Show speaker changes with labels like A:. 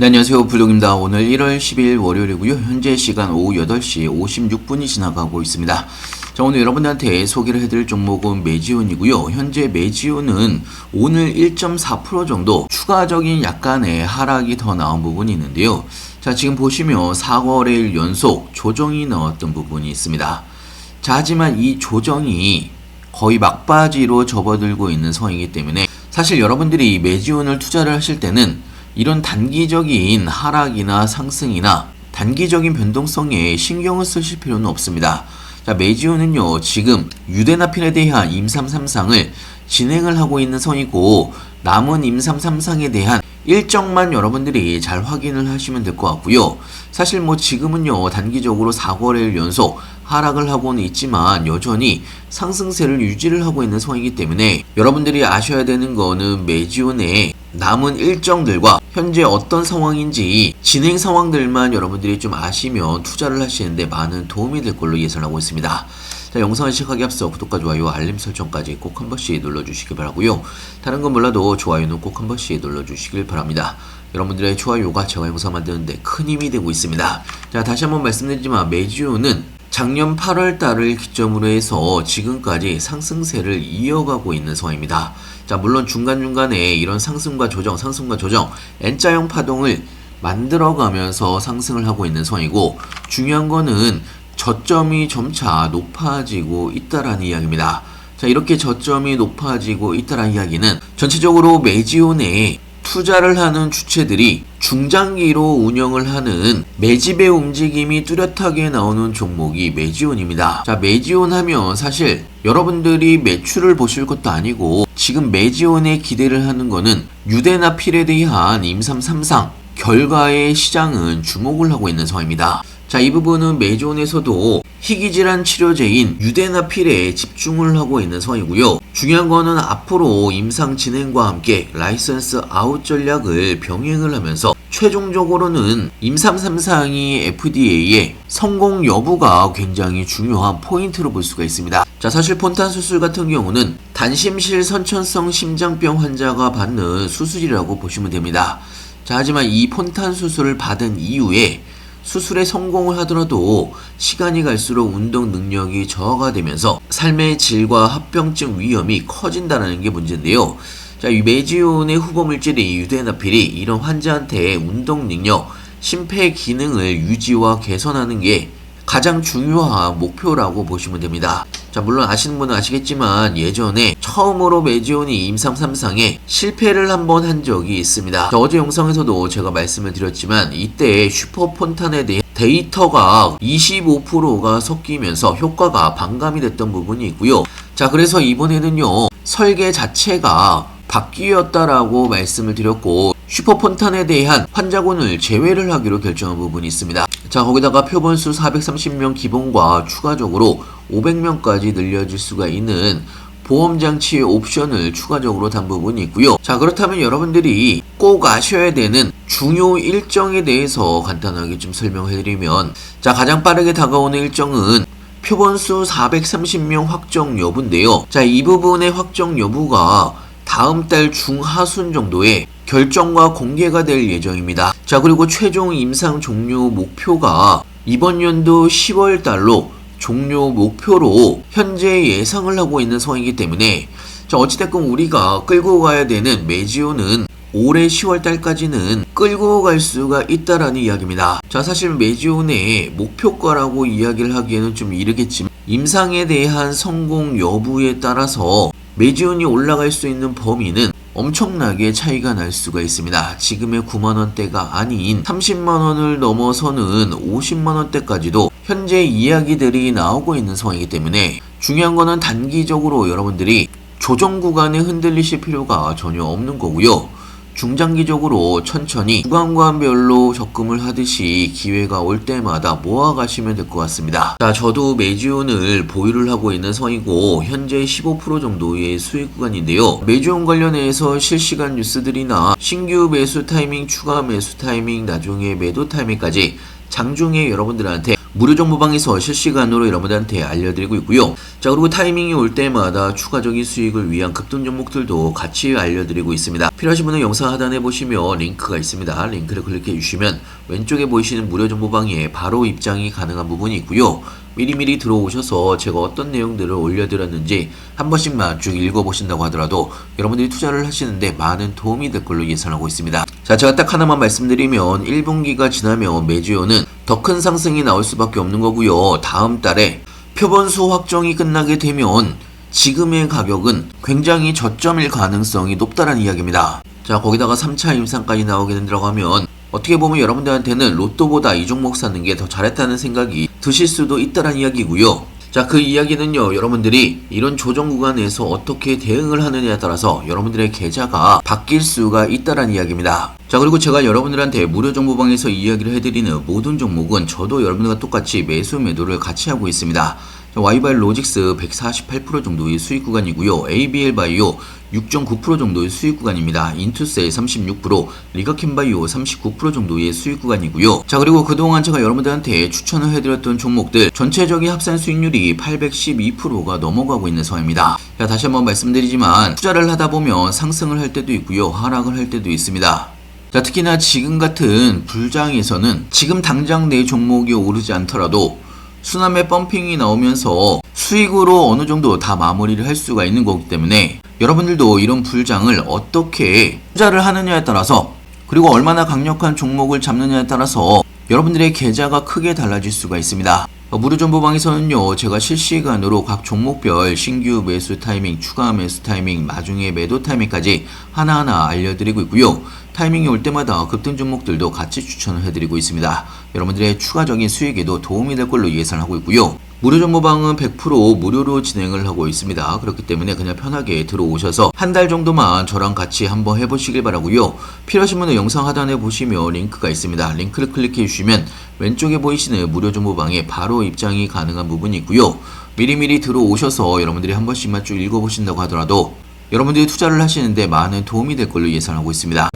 A: 네, 안녕하세요. 블록입니다. 오늘 1월 10일 월요일이고요. 현재 시간 오후 8시 56분이 지나가고 있습니다. 자, 오늘 여러분들한테 소개를 해드릴 종목은 메지온이고요. 현재 메지온은 오늘 1.4% 정도 추가적인 약간의 하락이 더 나온 부분이 있는데요. 자, 지금 보시면 4거래일 연속 조정이 나왔던 부분이 있습니다. 자, 하지만 이 조정이 거의 막바지로 접어들고 있는 상황이기 때문에 사실 여러분들이 메지온을 투자를 하실 때는 이런 단기적인 하락이나 상승이나 단기적인 변동성에 신경을 쓰실 필요는 없습니다. 자, 메지온은요, 지금 유대나핀에 대한 임삼삼상을 진행을 하고 있는 선이고, 남은 임삼삼상에 대한 일정만 여러분들이 잘 확인을 하시면 될 것 같고요. 사실 뭐 지금은요, 단기적으로 4거래일 연속 하락을 하고는 있지만 여전히 상승세를 유지를 하고 있는 상황이기 때문에 여러분들이 아셔야 되는 거는 메지온의 남은 일정들과 현재 어떤 상황인지 진행 상황들만 여러분들이 좀 아시면 투자를 하시는데 많은 도움이 될 걸로 예상하고 있습니다. 자, 영상을 시작하기 앞서 구독과 좋아요, 알림 설정까지 꼭 한 번씩 눌러주시기 바라고요. 다른 건 몰라도 좋아요는 꼭 한 번씩 눌러주시길 바랍니다. 여러분들의 좋아요가 제가 영상 만드는데 큰 힘이 되고 있습니다. 자, 다시 한번 말씀드리지만 매주는 작년 8월 달을 기점으로 해서 지금까지 상승세를 이어가고 있는 상황입니다. 자, 물론 중간중간에 이런 상승과 조정, 상승과 조정, N자형 파동을 만들어가면서 상승을 하고 있는 상황이고 중요한 거는 저점이 점차 높아지고 있다라는 이야기입니다. 자, 이렇게 저점이 높아지고 있다라는 이야기는 전체적으로 매지온에 투자를 하는 주체들이 중장기로 운영을 하는 매집의 움직임이 뚜렷하게 나오는 종목이 매지온입니다. 자, 매지온 하면 사실 여러분들이 매출을 보실 것도 아니고 지금 매지온에 기대를 하는 거는 유대나 필에 대한 임삼삼상 결과의 시장은 주목을 하고 있는 상황입니다. 자, 이 부분은 메존에서도 희귀질환 치료제인 유데나필에 집중을 하고 있는 상황이고요. 중요한 거는 앞으로 임상 진행과 함께 라이선스 아웃 전략을 병행을 하면서 최종적으로는 임삼삼상이 FDA의 성공 여부가 굉장히 중요한 포인트로 볼 수가 있습니다. 자, 사실 폰탄 수술 같은 경우는 단심실 선천성 심장병 환자가 받는 수술이라고 보시면 됩니다. 자, 하지만 이 폰탄 수술을 받은 이후에 수술에 성공을 하더라도 시간이 갈수록 운동 능력이 저하가 되면서 삶의 질과 합병증 위험이 커진다는 게 문제인데요. 자, 이 메지온의 후보 물질이 유대나필이 이런 환자한테 운동 능력, 심폐 기능을 유지와 개선하는 게 가장 중요한 목표라고 보시면 됩니다. 자, 물론 아시는 분은 아시겠지만 예전에 처음으로 메지온이 임상삼상에 실패를 한번 한 적이 있습니다. 자, 어제 영상에서도 제가 말씀을 드렸지만 이때 슈퍼 폰탄에 대해 데이터가 25%가 섞이면서 효과가 반감이 됐던 부분이 있고요. 자, 그래서 이번에는요, 설계 자체가 바뀌었다라고 말씀을 드렸고, 슈퍼폰탄에 대한 환자군을 제외를 하기로 결정한 부분이 있습니다. 자, 거기다가 표본수 430명 기본과 추가적으로 500명까지 늘려질 수가 있는 보험장치의 옵션을 추가적으로 단 부분이 있고요. 자, 그렇다면 여러분들이 꼭 아셔야 되는 중요 일정에 대해서 간단하게 좀 설명해드리면, 자, 가장 빠르게 다가오는 일정은 표본수 430명 확정 여부인데요. 자, 이 부분의 확정 여부가 다음 달 중하순 정도에 결정과 공개가 될 예정입니다. 자, 그리고 최종 임상 종료 목표가 이번 연도 10월 달로 종료 목표로 현재 예상을 하고 있는 상황이기 때문에 자, 어찌됐건 우리가 끌고 가야 되는 메지오는 올해 10월 달까지는 끌고 갈 수가 있다라는 이야기입니다. 자, 사실 메지온의 목표가라고 이야기를 하기에는 좀 이르겠지만 임상에 대한 성공 여부에 따라서 메지온이 올라갈 수 있는 범위는 엄청나게 차이가 날 수가 있습니다. 지금의 9만원대가 아닌 30만원을 넘어서는 50만원대까지도 현재 이야기들이 나오고 있는 상황이기 때문에 중요한 거는 단기적으로 여러분들이 조정 구간에 흔들리실 필요가 전혀 없는 거고요. 중장기적으로 천천히 구간구간별로 접근을 하듯이 기회가 올 때마다 모아가시면 될 것 같습니다. 자, 저도 매주온을 보유를 하고 있는 성이고 현재 15% 정도의 수익 구간인데요. 매주온 관련해서 실시간 뉴스들이나 신규 매수 타이밍, 추가 매수 타이밍, 나중에 매도 타이밍까지 장중에 여러분들한테 무료 정보방에서 실시간으로 여러분들한테 알려드리고 있고요. 자 그리고 타이밍이 올 때마다 추가적인 수익을 위한 급등 종목들도 같이 알려드리고 있습니다. 필요하신 분은 영상 하단에 보시면 링크가 있습니다. 링크를 클릭해 주시면 왼쪽에 보이시는 무료 정보방에 바로 입장이 가능한 부분이 있고요. 미리미리 들어오셔서 제가 어떤 내용들을 올려드렸는지 한 번씩만 쭉 읽어보신다고 하더라도 여러분들이 투자를 하시는데 많은 도움이 될 걸로 예상하고 있습니다. 자, 제가 딱 하나만 말씀드리면 1분기가 지나면 매주요는 더 큰 상승이 나올 수밖에 없는 거고요. 다음 달에 표본수 확정이 끝나게 되면 지금의 가격은 굉장히 저점일 가능성이 높다는 이야기입니다. 자, 거기다가 3차 임상까지 나오게 된다고 하면 어떻게 보면 여러분들한테는 로또보다 이 종목 사는 게 더 잘했다는 생각이 드실 수도 있다는 이야기고요. 자, 그 이야기는요, 여러분들이 이런 조정 구간에서 어떻게 대응을 하느냐에 따라서 여러분들의 계좌가 바뀔 수가 있다는 이야기입니다. 자, 그리고 제가 여러분들한테 무료 정보방에서 이야기를 해드리는 모든 종목은 저도 여러분들과 똑같이 매수 매도를 같이 하고 있습니다. 자, 와이바이 로직스 148% 정도의 수익 구간이고요. ABL 바이오 6.9% 정도의 수익 구간입니다. 인투셀 36%, 리가킨 바이오 39% 정도의 수익 구간이고요. 자, 그리고 그동안 제가 여러분들한테 추천을 해드렸던 종목들 전체적인 합산 수익률이 812%가 넘어가고 있는 상황입니다. 자, 다시 한번 말씀드리지만 투자를 하다 보면 상승을 할 때도 있고요. 하락을 할 때도 있습니다. 자, 특히나 지금 같은 불장에서는 지금 당장 내 종목이 오르지 않더라도 수남의 펌핑이 나오면서 수익으로 어느 정도 다 마무리를 할 수가 있는 거기 때문에 여러분들도 이런 불장을 어떻게 투자를 하느냐에 따라서 그리고 얼마나 강력한 종목을 잡느냐에 따라서 여러분들의 계좌가 크게 달라질 수가 있습니다. 어, 무료 정보방에서는요, 제가 실시간으로 각 종목별 신규 매수 타이밍, 추가 매수 타이밍, 나중에 매도 타이밍까지 하나하나 알려드리고 있고요. 타이밍이 올 때마다 급등 종목들도 같이 추천을 해드리고 있습니다. 여러분들의 추가적인 수익에도 도움이 될 걸로 예상하고 있고요. 무료 정보방은 100% 무료로 진행을 하고 있습니다. 그렇기 때문에 그냥 편하게 들어오셔서 한 달 정도만 저랑 같이 한번 해보시길 바라고요. 필요하신 분은 영상 하단에 보시면 링크가 있습니다. 링크를 클릭해 주시면 왼쪽에 보이시는 무료 정보방에 바로 입장이 가능한 부분이 있고요. 미리미리 들어오셔서 여러분들이 한 번씩만 쭉 읽어보신다고 하더라도 여러분들이 투자를 하시는데 많은 도움이 될 걸로 예상하고 있습니다.